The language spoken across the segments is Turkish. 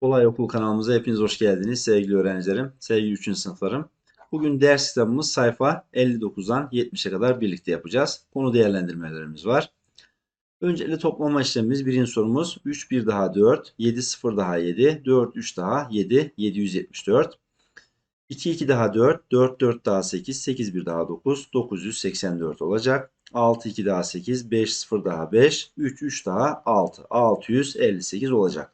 Kolay Okul kanalımıza hepiniz hoş geldiniz sevgili öğrencilerim, sevgili 3. sınıflarım. Bugün ders kitabımız sayfa 59'dan 70'e kadar birlikte yapacağız. Konu değerlendirmelerimiz var. Öncelikle toplama işlemimiz birinci sorumuz 3 1 daha 4, 7 0 daha 7, 4 3 daha 7, 774. 2 2 daha 4, 4 4 daha 8, 8 1 daha 9, 984 olacak. 6 2 daha 8, 5 0 daha 5, 3 3 daha 6, 658 olacak.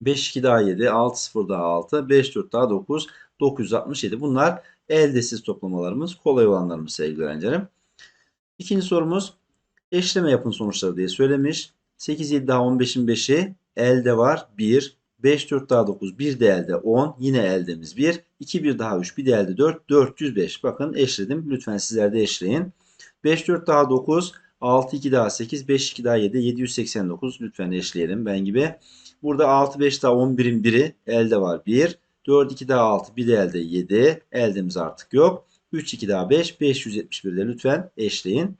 5 2 daha 7, 6 0 daha 6, 5 4 daha 9, 967. Bunlar eldesiz toplamalarımız, kolay olanlarımız sevgili öğrencilerim. İkinci sorumuz eşleme yapın sonuçları diye söylemiş. 8 7 daha 15'in 5'i elde var 1. 5 4 daha 9 bir de elde 10 yine eldemiz 1. 2 1 daha 3 bir de elde 4 405. Bakın eşledim. Lütfen sizler de eşleyin. 5 4 daha 9 6 2 daha 8 5 2 daha 7 789 lütfen eşleyelim ben gibi. Burada 6 5 daha 11'in biri elde var 1. 4 2 daha 6 bir de elde 7. Eldemiz artık yok. 3 2 daha 5 571 de lütfen eşleyin.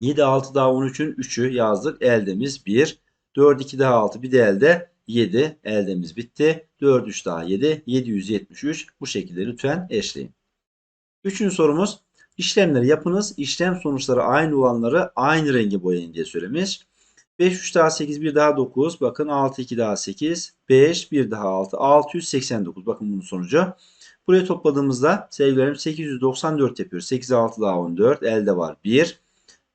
7 6 daha 13'ün 3'ü yazdık. Eldemiz 1. 4 2 daha 6 bir de elde 7. Eldemiz bitti. 4 3 daha 7 773. Bu şekilde lütfen eşleyin. Üçüncü sorumuz işlemleri yapınız. İşlem sonuçları aynı olanları aynı renge boyayın diye söylemiş. 5 3 daha 8 1 daha 9. Bakın 6 2 daha 8. 5 1 daha 6. 689. Bakın bunun sonucu. Buraya topladığımızda sevgilerim 894 yapıyor. 8 6 daha 14. Elde var 1.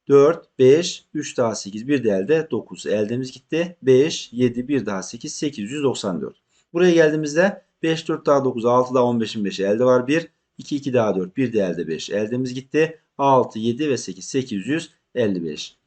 4 5 3 daha 8 1 de elde 9. Eldemiz gitti. 5 7 1 daha 8 894. Buraya geldiğimizde 5 4 daha 9 6 daha 15'in 5'i elde var 1. 2 2 daha 4 1 de elde 5. Eldemiz gitti. 6 7 ve 8 855.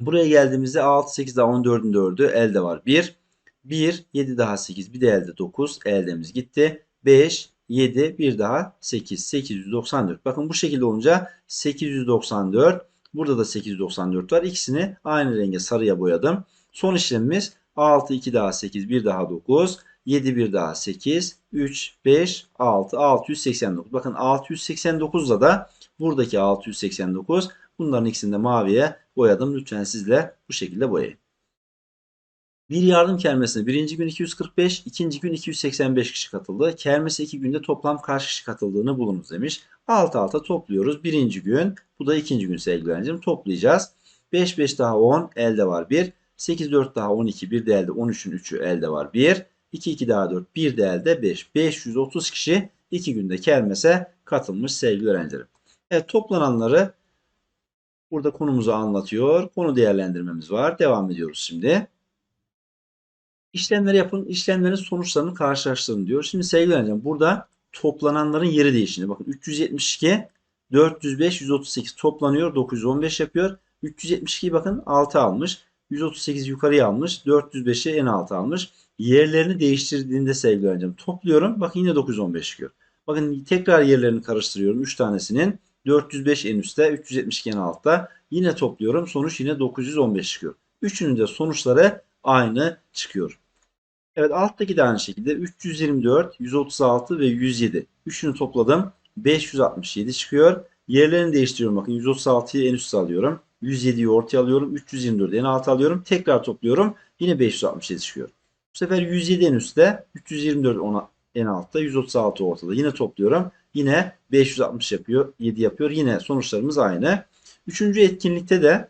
Buraya geldiğimizde 6, 8 daha 14'ün 4'ü elde var. 1, 1, 7 daha 8, bir de elde 9. Eldemiz gitti. 5, 7, bir daha 8, 894. Bakın bu şekilde olunca 894. Burada da 894 var. İkisini aynı renge sarıya boyadım. Son işlemimiz 6, 2 daha 8, bir daha 9. 7 bir daha 8, 3, 5, 6, 689. Bakın 689'da da buradaki 689 bunların ikisini de maviye boyadım. Lütfen siz de bu şekilde boyayın. Bir yardım kermesine birinci gün 245, ikinci gün 285 kişi katıldı. Kermese iki günde toplam kaç kişi katıldığını bulunuz demiş. Alt alta topluyoruz. Birinci gün, bu da ikinci gün sevgili öğrencim. Toplayacağız. 5 5 daha 10 elde var 1. 8 4 daha 12 bir de elde 13'ün 3'ü elde var 1. 2 2 daha 4 bir de elde 5. 530 kişi iki günde kermese katılmış sevgili öğrencilerim. Evet toplananları burada konumuzu anlatıyor. Konu değerlendirmemiz var. Devam ediyoruz şimdi. İşlemleri yapın. işlemlerin sonuçlarını karşılaştırın diyor. Şimdi sevgili öğrencim burada toplananların yeri değişiyor. Bakın 372, 405, 138 toplanıyor. 915 yapıyor. 372 bakın 6 almış. 138 yukarıya almış. 405'i en alta almış. Yerlerini değiştirdiğinde sevgili öğrencim topluyorum. Bakın yine 915 çıkıyor. Bakın tekrar yerlerini karıştırıyorum. 3 tanesinin. 405 en üstte, 372 en altta. Yine topluyorum. Sonuç yine 915 çıkıyor. Üçünün de sonuçları aynı çıkıyor. Evet alttaki de aynı şekilde 324, 136 ve 107. Üçünü topladım. 567 çıkıyor. Yerlerini değiştiriyorum. Bakın 136'yı en üstte alıyorum. 107'yi ortaya alıyorum. 324'ü en alta alıyorum. Tekrar topluyorum. Yine 567 çıkıyor. Bu sefer 107 en üstte. 324 ona en altta. 136 ortada. Yine topluyorum. Yine 560 yapıyor. 7 yapıyor. Yine sonuçlarımız aynı. Üçüncü etkinlikte de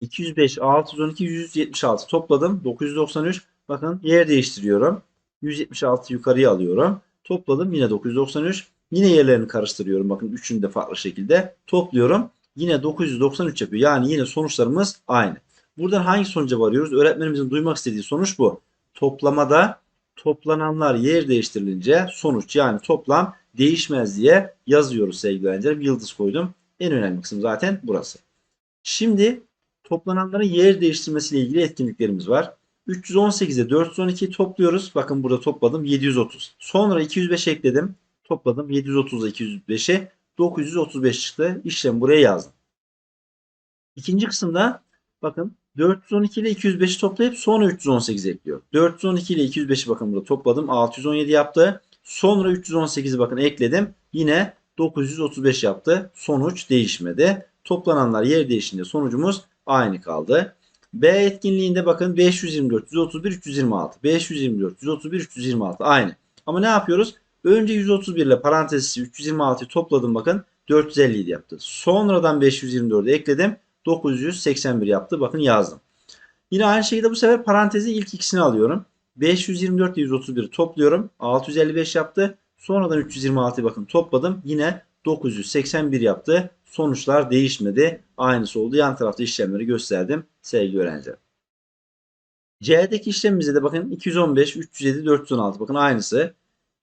205, 612, 176 topladım. 993. Bakın yer değiştiriyorum. 176 yukarıya alıyorum. Topladım. Yine 993. Yine yerlerini karıştırıyorum. Bakın üçünü de farklı şekilde topluyorum. Yine 993 yapıyor. Yani yine sonuçlarımız aynı. Buradan hangi sonuca varıyoruz? Öğretmenimizin duymak istediği sonuç bu. Toplamada toplananlar yer değiştirilince sonuç yani toplam değişmez diye yazıyoruz sevgili öğrenciler. Bir yıldız koydum. En önemli kısım zaten burası. Şimdi toplananların yer değiştirmesiyle ilgili etkinliklerimiz var. 318'e 412 topluyoruz. Bakın burada topladım 730. Sonra 205 ekledim. Topladım 730'a 205'e 935 çıktı. İşlemi buraya yazdım. İkinci kısımda bakın 412 ile 205'i toplayıp sonra 318 ekliyor. 412 ile 205'i bakın burada topladım. 617 yaptı. Sonra 318'i bakın ekledim. Yine 935 yaptı. Sonuç değişmedi. Toplananlar yer değişince sonucumuz aynı kaldı. B etkinliğinde bakın 524, 131, 326. 524, 131, 326 aynı. Ama ne yapıyoruz? Önce 131 ile parantezi 326'yı topladım bakın 457 yaptı. Sonradan 524'ü ekledim 981 yaptı. Bakın yazdım. Yine aynı şekilde bu sefer parantezi ilk ikisini alıyorum. 524 ile 131'i topluyorum. 655 yaptı. Sonradan 326'yı bakın topladım. Yine 981 yaptı. Sonuçlar değişmedi. Aynısı oldu. Yan tarafta işlemleri gösterdim sevgili öğrenciler. C'deki işlemimize de bakın 215, 307, 416 bakın aynısı.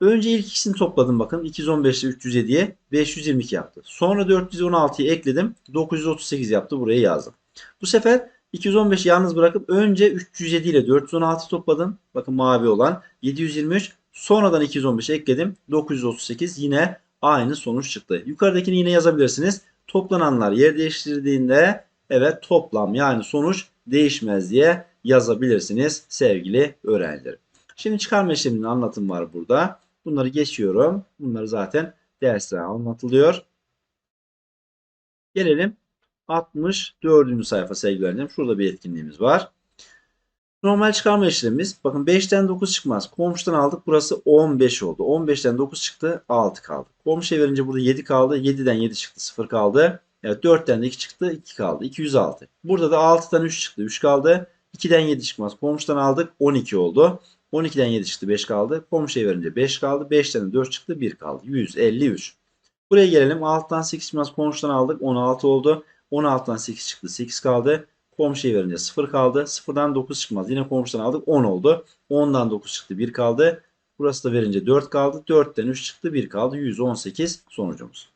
Önce ilk ikisini topladım bakın 215 ile 307'ye 522 yaptı. Sonra 416'yı ekledim 938 yaptı buraya yazdım. Bu sefer 215 yalnız bırakıp önce 307 ile 416 topladım. Bakın mavi olan 723 sonradan 215 ekledim 938 yine aynı sonuç çıktı. Yukarıdakini yine yazabilirsiniz. Toplananlar yer değiştirdiğinde evet toplam yani sonuç değişmez diye yazabilirsiniz sevgili öğrencilerim. Şimdi çıkarma işleminin anlatım var burada. Bunları geçiyorum. Bunları zaten derste anlatılıyor. Gelelim 64. sayfa sevgili öğrencilerim. Şurada bir etkinliğimiz var. Normal çıkarma işlemimiz. Bakın 5'ten 9 çıkmaz. Komşudan aldık. Burası 15 oldu. 15'ten 9 çıktı. 6 kaldı. Komşuya verince burada 7 kaldı. 7'den 7 çıktı. 0 kaldı. Evet 4'ten de 2 çıktı. 2 kaldı. 206. Burada da 6'dan 3 çıktı. 3 kaldı. 2'den 7 çıkmaz. Komşudan aldık. 12 oldu. 12'den 7 çıktı 5 kaldı. Komşuya verince 5 kaldı. 5'ten de 4 çıktı 1 kaldı. 153. Buraya gelelim. 6'dan 8 çıkmaz. Komşudan aldık. 16 oldu. 16'dan 8 çıktı. 8 kaldı. Komşuya verince 0 kaldı. 0'dan 9 çıkmaz. Yine komşudan aldık. 10 oldu. 10'dan 9 çıktı. 1 kaldı. Burası da verince 4 kaldı. 4'ten 3 çıktı. 1 kaldı. 118 sonucumuz.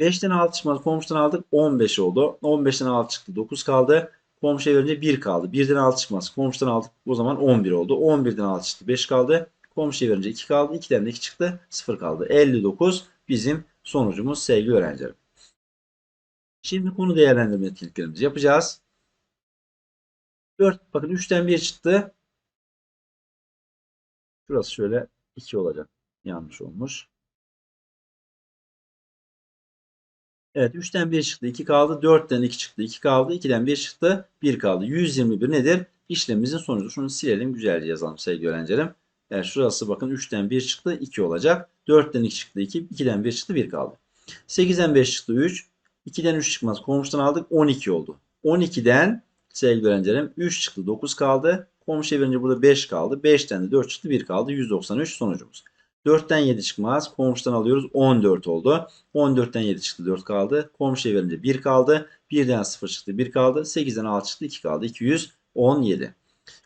5'ten 6 çıkmaz. Komşudan aldık. 15 oldu. 15'ten 6 çıktı. 9 kaldı. Komşuya verince 1 kaldı. 1'den 6 çıkmaz. Komşudan aldık. O zaman 11 oldu. 11'den 6 çıktı. 5 kaldı. Komşuya verince 2 kaldı. 2'den de 2 çıktı. 0 kaldı. 59 bizim sonucumuz sevgili öğrencilerim. Şimdi konu değerlendirme etkinliklerimizi yapacağız. 4 bakın 3'ten 1 çıktı. Şurası şöyle 2 olacak. Yanlış olmuş. Evet 3'ten 1 çıktı 2 kaldı. 4'ten 2 çıktı 2 kaldı. 2'den 1 çıktı 1 kaldı. 121 nedir? İşlemimizin sonucu. Şunu silelim güzelce yazalım sevgili öğrencilerim. Evet şurası bakın 3'ten 1 çıktı 2 olacak. 4'ten 2 çıktı 2. 2'den 1 çıktı 1 kaldı. 8'den 5 çıktı 3. 2'den 3 çıkmaz. Komşudan aldık 12 oldu. 12'den sevgili öğrencilerim 3 çıktı 9 kaldı. Komşuya verince burada 5 kaldı. 5'ten de 4 çıktı 1 kaldı. 193 sonucumuz. 4'ten 7 çıkmaz. Komşudan alıyoruz 14 oldu. 14'ten 7 çıktı 4 kaldı. Komşuya verince 1 kaldı. 1'den 0 çıktı 1 kaldı. 8'den 6 çıktı 2 kaldı. 217.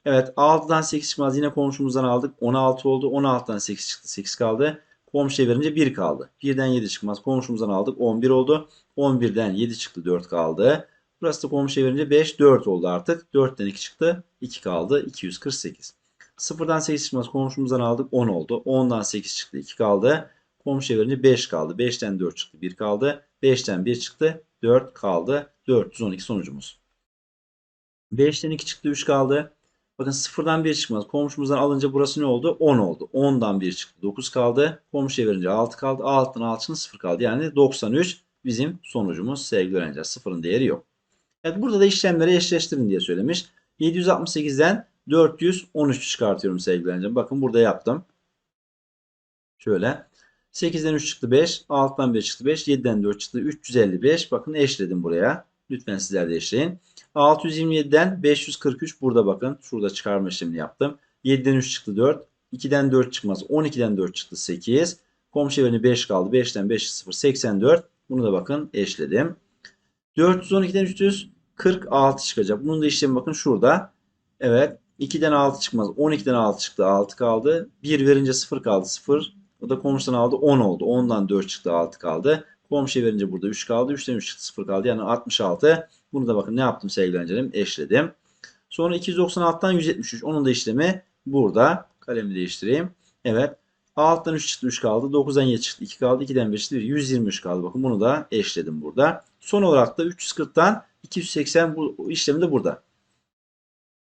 Evet 6'dan 8 çıkmaz. Yine komşumuzdan aldık. 16 oldu. 16'dan 8 çıktı 8 kaldı. Komşuya verince 1 kaldı. 1'den 7 çıkmaz. Komşumuzdan aldık. 11 oldu. 11'den 7 çıktı 4 kaldı. Burası da komşuya verince 5 4 oldu artık. 4'ten 2 çıktı 2 kaldı. 248. 0'dan 8 çıkmaz. Komşumuzdan aldık 10 oldu. 10'dan 8 çıktı 2 kaldı. Komşuya verince 5 kaldı. 5'ten 4 çıktı 1 kaldı. 5'ten 1 çıktı 4 kaldı. 412 sonucumuz. 5'ten 2 çıktı 3 kaldı. Bakın 0'dan 1 çıkmaz. Komşumuzdan alınca burası ne oldu? 10 oldu. 10'dan 1 çıktı. 9 kaldı. Komşuya verince 6 kaldı. 6'dan 6 çıktı 0 kaldı. Yani 93 bizim sonucumuz sevgili öğrenciler. Sıfırın değeri yok. Evet burada da işlemleri eşleştirin diye söylemiş. 768'den 413 çıkartıyorum sevgili öğrencilerim. Bakın burada yaptım. Şöyle. 8'den 3 çıktı 5. 6'dan 5 çıktı 5. 7'den 4 çıktı 355. Bakın eşledim buraya. Lütfen sizler de eşleyin. 627'den 543 burada bakın. Şurada çıkarma işlemini yaptım. 7'den 3 çıktı 4. 2'den 4 çıkmaz. 12'den 4 çıktı 8. Komşu evine 5 kaldı. 5'ten 5 0 84. Bunu da bakın eşledim. 412'den 346 çıkacak. Bunun da işlemi bakın şurada. Evet. 2'den 6 çıkmaz. 12'den 6 çıktı. 6 kaldı. 1 verince 0 kaldı. 0. O da komşudan aldı. 10 oldu. 10'dan 4 çıktı. 6 kaldı. Komşuya verince burada 3 kaldı. 3'ten 3 çıktı. 0 kaldı. Yani 66. Bunu da bakın ne yaptım sevgili öğrencilerim? Eşledim. Sonra 296'dan 173. Onun da işlemi burada. Kalemi değiştireyim. Evet. 6'dan 3 çıktı 3 kaldı. 9'dan 7 çıktı 2 kaldı. 2'den 5 çıktı 1. 123 kaldı. Bakın bunu da eşledim burada. Son olarak da 340'tan 280 bu işlemi de burada.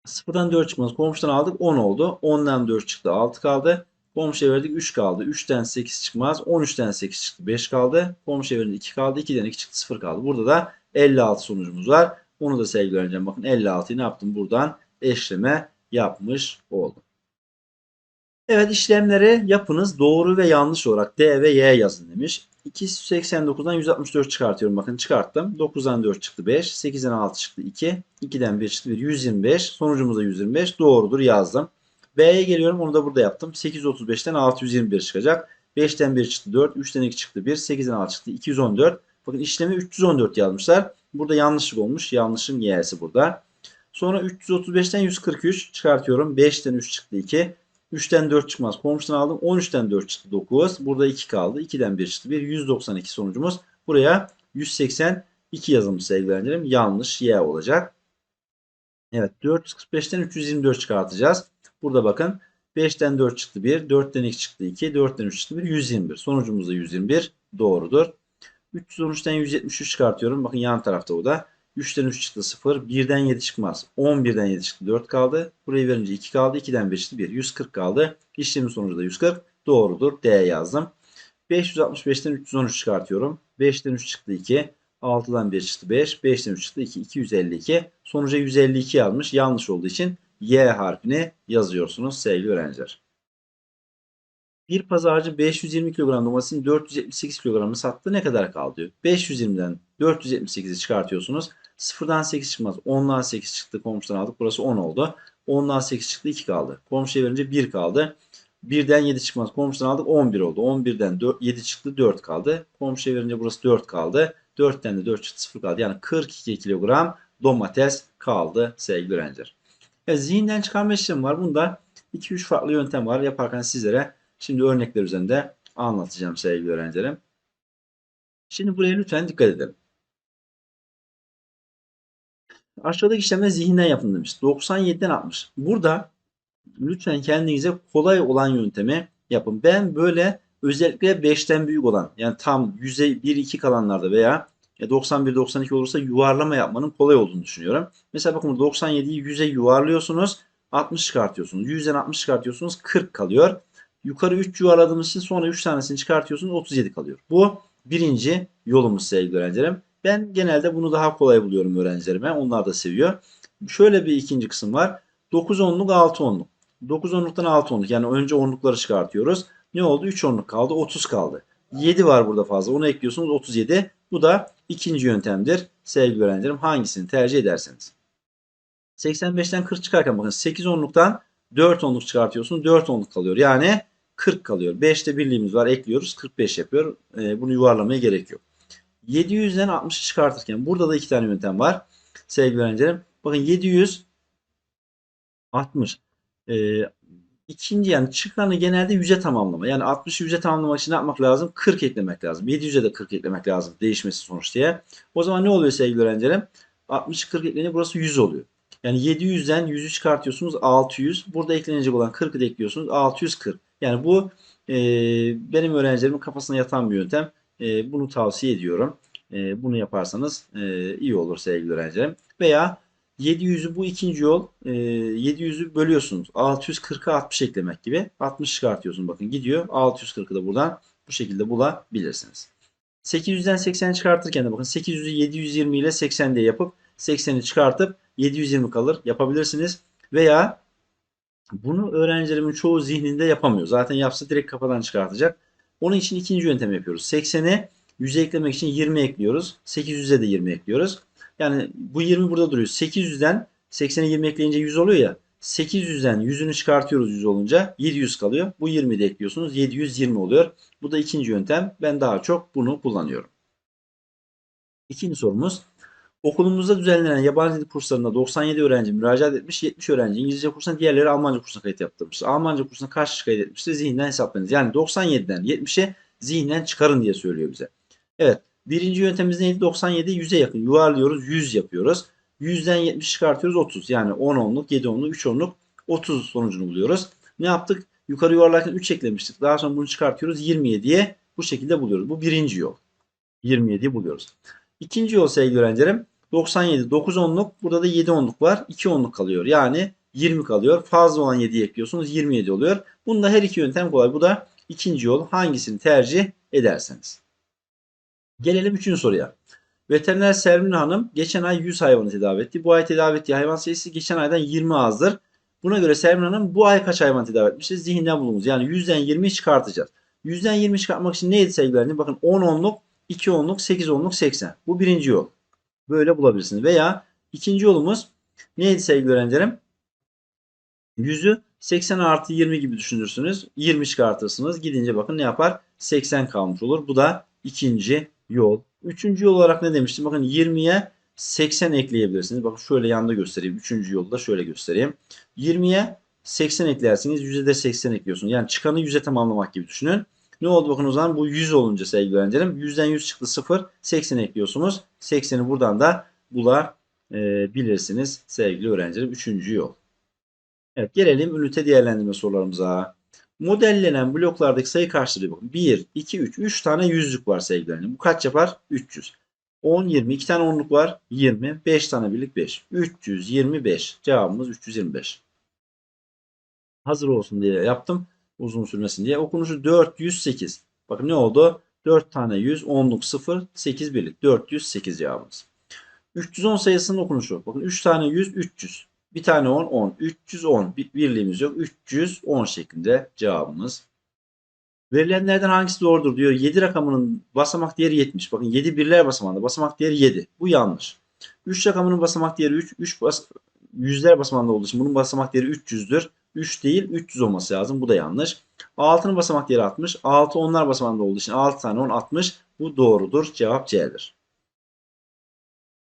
0'dan 4 çıkmaz. Komşudan aldık 10 oldu. 10'dan 4 çıktı 6 kaldı. Komşuya verdik 3 kaldı. 3'ten 8 çıkmaz. 13'ten 8 çıktı 5 kaldı. Komşuya verdik 2 kaldı. 2'den 2 çıktı 0 kaldı. Burada da 56 sonucumuz var. Onu da sevgili öğrencim bakın 56'yı ne yaptım buradan eşleme yapmış oldum. Evet işlemleri yapınız doğru ve yanlış olarak D ve Y yazın demiş. 289'dan 164 çıkartıyorum. Bakın çıkarttım. 9'dan 4 çıktı 5. 8'den 6 çıktı 2. 2'den 1 çıktı 1. 125. Sonucumuz da 125. Doğrudur yazdım. B'ye geliyorum. Onu da burada yaptım. 835'ten 621 çıkacak. 5'ten 1 çıktı 4. 3'ten 2 çıktı 1. 8'den 6 çıktı 214. Bakın işlemi 314 yazmışlar. Burada yanlışlık olmuş. Yanlışın y'si burada. Sonra 335'ten 143 çıkartıyorum. 5'ten 3 çıktı 2. 3'ten 4 çıkmaz. Komşudan aldım. 13'ten 4 çıktı 9. Burada 2 kaldı. 2'den 1 çıktı 1. 192 sonucumuz. Buraya 182 yazılmış sevgili öğrencilerim. Yanlış y olacak. Evet 445'ten 324 çıkartacağız. Burada bakın 5'ten 4 çıktı 1. 4'ten 2 çıktı 2. 4'ten 3 çıktı 1. 121. Sonucumuz da 121. Doğrudur. 313'ten 173 çıkartıyorum. Bakın yan tarafta o da. 3'ten 3 çıktı 0. 1'den 7 çıkmaz. 11'den 7 çıktı 4 kaldı. Burayı verince 2 kaldı. 2'den 1 çıktı 1. 140 kaldı. İşlemin sonucu da 140. Doğrudur. D yazdım. 565'ten 313 çıkartıyorum. 5'ten 3 çıktı 2. 6'dan 1 çıktı 5. 5'ten 3 çıktı 2. 252. Sonuca 152 yazmış. Yanlış olduğu için Y harfini yazıyorsunuz sevgili öğrenciler. Bir pazarcı 520 kilogram domatesin 478 kilogramını sattı. Ne kadar kaldı diyor. 520'den 478'i çıkartıyorsunuz. 0'dan 8 çıkmaz. 10'dan 8 çıktı. Komşudan aldık. Burası 10 oldu. 10'dan 8 çıktı. 2 kaldı. Komşuya verince 1 kaldı. 1'den 7 çıkmaz. Komşudan aldık. 11 oldu. 11'den 4, 7 çıktı. 4 kaldı. Komşuya verince burası 4 kaldı. 4'ten de 4 çıktı. 0 kaldı. Yani 42 kilogram domates kaldı sevgili öğrenciler. Zihinden çıkarma işlemi var. Bunda 2-3 farklı yöntem var. Yaparken sizlere şimdi örnekler üzerinde anlatacağım sevgili öğrencilerim. Şimdi buraya lütfen dikkat edelim. Aşağıdaki işlemler zihinden yapın demiş. 97'den 60. Burada lütfen kendinize kolay olan yöntemi yapın. Ben böyle özellikle 5'ten büyük olan yani tam yüzey 1-2 kalanlarda veya 91-92 olursa yuvarlama yapmanın kolay olduğunu düşünüyorum. Mesela bakın 97'yi 100'e yuvarlıyorsunuz. 60 çıkartıyorsunuz. 100'den 60 çıkartıyorsunuz. 40 kalıyor. Yukarı 3 yuvarladığımız için sonra 3 tanesini çıkartıyorsunuz. 37 kalıyor. Bu birinci yolumuz sevgili öğrencilerim. Ben genelde bunu daha kolay buluyorum öğrencilerime. Onlar da seviyor. Şöyle bir ikinci kısım var. 9 onluk 6 onluk. 9 onluktan 6 onluk. Yani önce onlukları çıkartıyoruz. Ne oldu? 3 onluk kaldı. 30 kaldı. 7 var burada fazla. Onu ekliyorsunuz 37. Bu da ikinci yöntemdir. Sevgili öğrencilerim hangisini tercih ederseniz. 85'ten 40 çıkarken bakın 8 onluktan 4 onluk çıkartıyorsunuz. 4 onluk kalıyor. Yani 40 kalıyor. 5'te birliğimiz var. Ekliyoruz. 45 yapıyor. Ee, bunu yuvarlamaya gerek yok. 700'den 60'ı çıkartırken burada da iki tane yöntem var. Sevgili öğrencilerim. Bakın 700 60. Ee, ikinci yani çıkanı genelde 100'e tamamlama. Yani 60'ı 100'e tamamlamak için ne yapmak lazım? 40 eklemek lazım. 700'e de 40 eklemek lazım. Değişmesi sonuç diye. O zaman ne oluyor sevgili öğrencilerim? 60 40 eklenince burası 100 oluyor. Yani 700'den 100'ü çıkartıyorsunuz 600. Burada eklenecek olan 40'ı da ekliyorsunuz 640. Yani bu e, benim öğrencilerimin kafasına yatan bir yöntem. E, bunu tavsiye ediyorum. E, bunu yaparsanız e, iyi olur sevgili öğrencilerim. Veya 700'ü bu ikinci yol e, 700'ü bölüyorsunuz. 640'a 60 eklemek gibi. 60 çıkartıyorsun bakın gidiyor. 640'ı da buradan bu şekilde bulabilirsiniz. 800'den 80 çıkartırken de bakın 800'ü 720 ile 80 diye yapıp 80'i çıkartıp 720 kalır yapabilirsiniz. Veya bunu öğrencilerimin çoğu zihninde yapamıyor. Zaten yapsa direkt kafadan çıkartacak. Onun için ikinci yöntem yapıyoruz. 80'e 100'e eklemek için 20 ekliyoruz. 800'e de 20 ekliyoruz. Yani bu 20 burada duruyor. 800'den 80'e 20 ekleyince 100 oluyor ya. 800'den 100'ünü çıkartıyoruz 100 olunca 700 kalıyor. Bu 20'yi de ekliyorsunuz 720 oluyor. Bu da ikinci yöntem. Ben daha çok bunu kullanıyorum. İkinci sorumuz. Okulumuzda düzenlenen yabancı dil kurslarında 97 öğrenci müracaat etmiş, 70 öğrenci İngilizce kursuna, diğerleri Almanca kursuna kayıt yaptırmış. Almanca kursuna kişi kayıt etmişti? Zihinden hesaplayınız. Yani 97'den 70'e zihinden çıkarın diye söylüyor bize. Evet. Birinci yöntemimiz neydi? 97 100'e yakın. Yuvarlıyoruz. 100 yapıyoruz. 100'den 70 çıkartıyoruz 30. Yani 10 onluk, 7 onluk, 3 onluk 30 sonucunu buluyoruz. Ne yaptık? Yukarı yuvarlarken 3 eklemiştik. Daha sonra bunu çıkartıyoruz 27'ye bu şekilde buluyoruz. Bu birinci yol. 27'yi buluyoruz. İkinci yol sevgili öğrencilerim. 97 9 onluk. Burada da 7 onluk var. 2 onluk kalıyor. Yani 20 kalıyor. Fazla olan 7'yi ekliyorsunuz. 27 oluyor. Bunda her iki yöntem kolay. Bu da ikinci yol. Hangisini tercih ederseniz. Gelelim üçüncü soruya. Veteriner Sermin Hanım geçen ay 100 hayvanı tedavi etti. Bu ay tedavi ettiği hayvan sayısı geçen aydan 20 azdır. Buna göre Sermin Hanım bu ay kaç hayvan tedavi etmiştir? Zihinden bulunuz. Yani 100'den 20'yi çıkartacağız. 100'den 20 çıkartmak için neydi sevgili öğrencim? Bakın 10 onluk, 2 onluk, 8 onluk, 80. Bu birinci yol. Böyle bulabilirsiniz. Veya ikinci yolumuz neydi sevgili öğrencilerim? 100'ü 80 artı 20 gibi düşünürsünüz. 20 çıkartırsınız. Gidince bakın ne yapar? 80 kalmış olur. Bu da ikinci yol. Üçüncü yol olarak ne demiştim? Bakın 20'ye 80 ekleyebilirsiniz. Bakın şöyle yanda göstereyim. Üçüncü yolu da şöyle göstereyim. 20'ye 80 eklersiniz. 100'e de 80 ekliyorsunuz. Yani çıkanı 100'e tamamlamak gibi düşünün. Ne oldu bakın o zaman bu 100 olunca sevgili öğrencilerim. 100'den 100 çıktı 0. 80 ekliyorsunuz. 80'i buradan da bulabilirsiniz sevgili öğrencilerim. Üçüncü yol. Evet gelelim ünite değerlendirme sorularımıza. Modellenen bloklardaki sayı karşılığı bakın. 1, 2, 3. 3 tane yüzlük var sevgili öğrencilerim. Bu kaç yapar? 300. 10, 20. 2 tane onluk var. 20. 5 tane birlik 5. 325. Cevabımız 325. Hazır olsun diye yaptım. Uzun sürmesin diye. Okunuşu 408. Bakın ne oldu? 4 tane 100, 10'luk 0, 8 birlik. 408 cevabımız. 310 sayısının okunuşu. Bakın 3 tane 100, 300. Bir tane 10, 10. 310. Bir, birliğimiz yok. 310 şeklinde cevabımız. Verilenlerden hangisi doğrudur diyor. 7 rakamının basamak değeri 70. Bakın 7 birler basamağında basamak değeri 7. Bu yanlış. 3 rakamının basamak değeri 3. 3 bas yüzler basamağında olduğu için bunun basamak değeri 300'dür. 3 değil 300 olması lazım. Bu da yanlış. 6'nın basamak değeri 60. 6 onlar basamağında olduğu için 6 tane 10 60. Bu doğrudur. Cevap C'dir.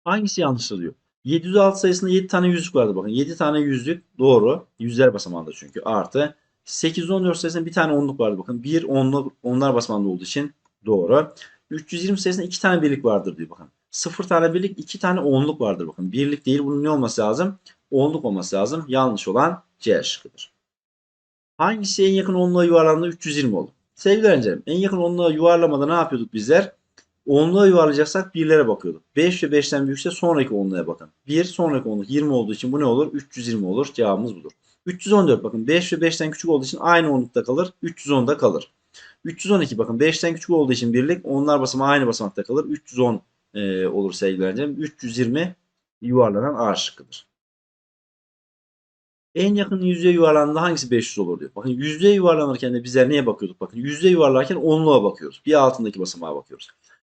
Hangisi yanlıştır diyor. 706 sayısında 7 tane yüzlük vardı bakın. 7 tane yüzlük doğru. Yüzler basamağında çünkü. Artı 814 sayısında bir tane onluk vardı bakın. 1 onluk onlar basamağında olduğu için doğru. 320 sayısında 2 tane birlik vardır diyor bakın. 0 tane birlik 2 tane onluk vardır bakın. Birlik değil bunun ne olması lazım? Onluk olması lazım. Yanlış olan C şıkkıdır. Hangisi en yakın onluğa yuvarlandığında 320 olur? Sevgili öğrencilerim en yakın onluğa yuvarlamada ne yapıyorduk bizler? Onluğa yuvarlayacaksak birlere bakıyorduk. 5 ve 5'ten büyükse sonraki onluğa bakın. 1 sonraki onluk 20 olduğu için bu ne olur? 320 olur. Cevabımız budur. 314 bakın 5 ve 5'ten küçük olduğu için aynı onlukta kalır. 310'da kalır. 312 bakın 5'ten küçük olduğu için birlik onlar basamağı aynı basamakta kalır. 310 e, olur sevgili öğrencilerim. 320 yuvarlanan A şıkkıdır. En yakın yüzeye yuvarlandığında hangisi 500 olur diyor. Bakın yüzeye yuvarlanırken de bizler neye bakıyorduk? Bakın yüzeye yuvarlarken onluğa bakıyoruz. Bir altındaki basamağa bakıyoruz.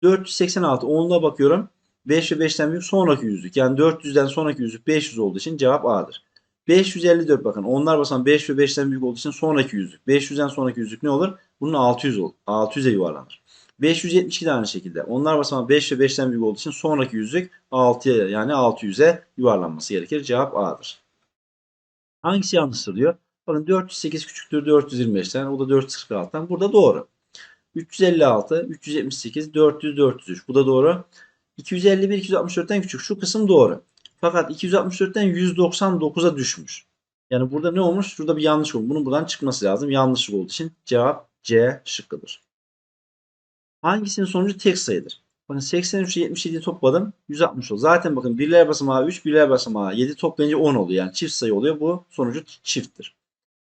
486 onluğa bakıyorum. 5 ve 5'ten büyük sonraki yüzlük. Yani 400'den sonraki yüzlük 500 olduğu için cevap A'dır. 554 bakın onlar basan 5 ve 5'ten büyük olduğu için sonraki yüzlük. 500'den sonraki yüzlük ne olur? Bunun 600 olur. 600'e yuvarlanır. 572 de aynı şekilde. Onlar basamak 5 ve 5'ten büyük olduğu için sonraki yüzlük 6'ya yani 600'e yuvarlanması gerekir. Cevap A'dır. Hangisi yanlıştır diyor. Bakın 408 küçüktür 425'ten. O da 446'dan. Burada doğru. 356, 378, 400, 403. Bu da doğru. 251, 264'ten küçük. Şu kısım doğru. Fakat 264'ten 199'a düşmüş. Yani burada ne olmuş? Şurada bir yanlış olmuş. Bunun buradan çıkması lazım. Yanlışlık olduğu için cevap C şıkkıdır. Hangisinin sonucu tek sayıdır? Bakın 83 ile 77'yi topladım. 160 oldu. Zaten bakın birler basamağı 3, birler basamağı 7 toplayınca 10 oluyor. Yani çift sayı oluyor. Bu sonucu çifttir.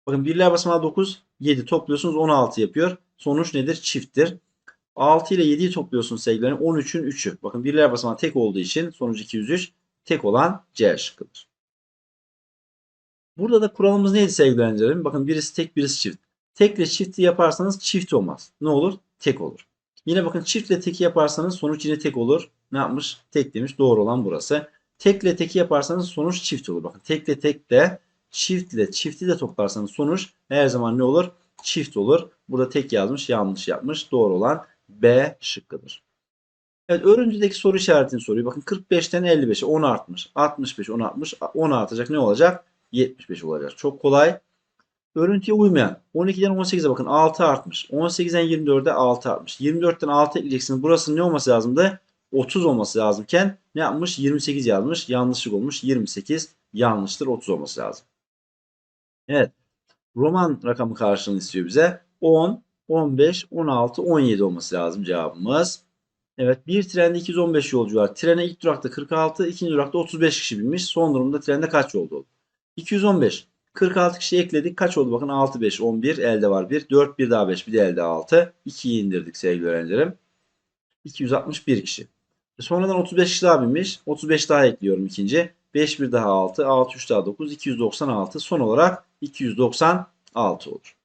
Bakın birler basamağı 9, 7 topluyorsunuz 16 yapıyor. Sonuç nedir? Çifttir. 6 ile 7'yi topluyorsunuz sevgilerim. 13'ün 3'ü. Bakın birler basamağı tek olduğu için sonuç 203. Tek olan C şıkkıdır. Burada da kuralımız neydi sevgili öğrencilerim? Bakın birisi tek birisi çift. Tekle çifti yaparsanız çift olmaz. Ne olur? Tek olur. Yine bakın çiftle teki yaparsanız sonuç yine tek olur. Ne yapmış? Tek demiş. Doğru olan burası. Tekle teki yaparsanız sonuç çift olur. Bakın tekle tek de çiftle çifti de toplarsanız sonuç her zaman ne olur? Çift olur. Burada tek yazmış yanlış yapmış. Doğru olan B şıkkıdır. Evet örüntüdeki soru işaretini soruyor. Bakın 45'ten 55'e 10 artmış. 65 10 artmış. 10 artacak ne olacak? 75 olacak. Çok kolay. Örüntüye uymayan. 12'den 18'e bakın 6 artmış. 18'den 24'e 6 artmış. 24'ten 6 ekleyeceksiniz. Burası ne olması lazımdı? 30 olması lazımken ne yapmış? 28 yazmış. Yanlışlık olmuş. 28 yanlıştır. 30 olması lazım. Evet. Roman rakamı karşılığını istiyor bize. 10, 15, 16, 17 olması lazım cevabımız. Evet bir trende 215 yolcu var. Trene ilk durakta 46, ikinci durakta 35 kişi binmiş. Son durumda trende kaç yolcu oldu? 215. 46 kişi ekledik. Kaç oldu? Bakın 6, 5, 11. Elde var 1. 4, 1 daha 5. Bir de elde 6. 2'yi indirdik sevgili öğrencilerim. 261 kişi. Sonradan 35 kişi daha binmiş. 35 daha ekliyorum ikinci. 5 bir daha 6. 6 3 daha 9. 296. Son olarak 296 olur.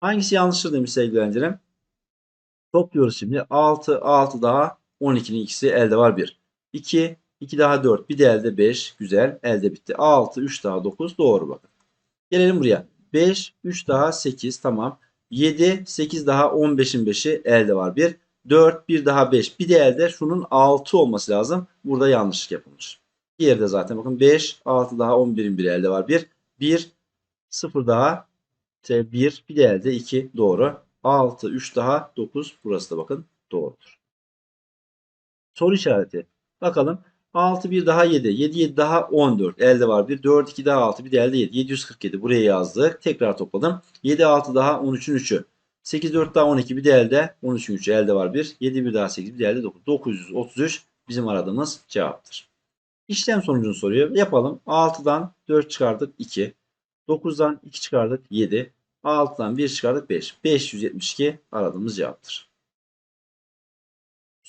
Hangisi yanlıştır demiş sevgili öğrencilerim. Topluyoruz şimdi. 6, 6 daha 12'nin ikisi elde var 1. 2, 2 daha 4. Bir de elde 5. Güzel. Elde bitti. 6, 3 daha 9. Doğru bakın. Gelelim buraya. 5, 3 daha 8. Tamam. 7, 8 daha 15'in 5'i elde var 1. 4, 1 daha 5. Bir de elde şunun 6 olması lazım. Burada yanlışlık yapılmış. Diğeri de zaten bakın 5, 6 daha 11'in 1 elde var 1. 1, 0 daha 1. Bir de elde 2. Doğru. 6, 3 daha 9. Burası da bakın doğrudur. Soru işareti. Bakalım. 6 bir daha 7. 7 7 daha 14. Elde var 1. 4 2 daha 6. Bir de elde 7. 747. Buraya yazdık. Tekrar topladım. 7 6 daha 13'ün 3'ü. 8 4 daha 12. Bir de elde 13'ün 3'ü. Elde var 1. 7 bir daha 8. Bir de elde 9. 933 bizim aradığımız cevaptır. İşlem sonucunu soruyor. Yapalım. 6'dan 4 çıkardık 2. 9'dan 2 çıkardık 7. 6'dan 1 çıkardık 5. 572 aradığımız cevaptır.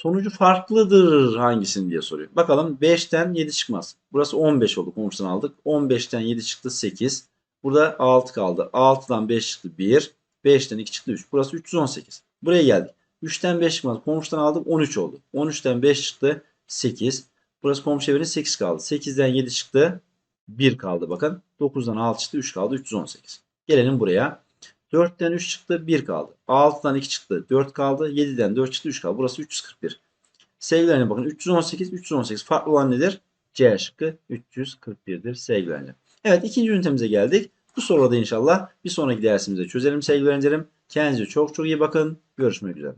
Sonucu farklıdır hangisinin diye soruyor. Bakalım 5'ten 7 çıkmaz. Burası 15 oldu. Komşudan aldık. 15'ten 7 çıktı 8. Burada 6 kaldı. 6'dan 5 çıktı 1. 5'ten 2 çıktı 3. Burası 318. Buraya geldik. 3'ten 5 çıkmaz. Komşudan aldık 13 oldu. 13'ten 5 çıktı 8. Burası komşu evinin 8 kaldı. 8'den 7 çıktı 1 kaldı bakın. 9'dan 6 çıktı 3 kaldı 318. Gelelim buraya. 4'ten 3 çıktı 1 kaldı. 6'dan 2 çıktı 4 kaldı. 7'den 4 çıktı 3 kaldı. Burası 341. Sevgilerine bakın 318 318 farklı olan nedir? C şıkkı 341'dir sevgilerine. Evet ikinci ünitemize geldik. Bu soruda inşallah bir sonraki dersimizde çözelim sevgili öğrencilerim. Kendinize çok çok iyi bakın. Görüşmek üzere.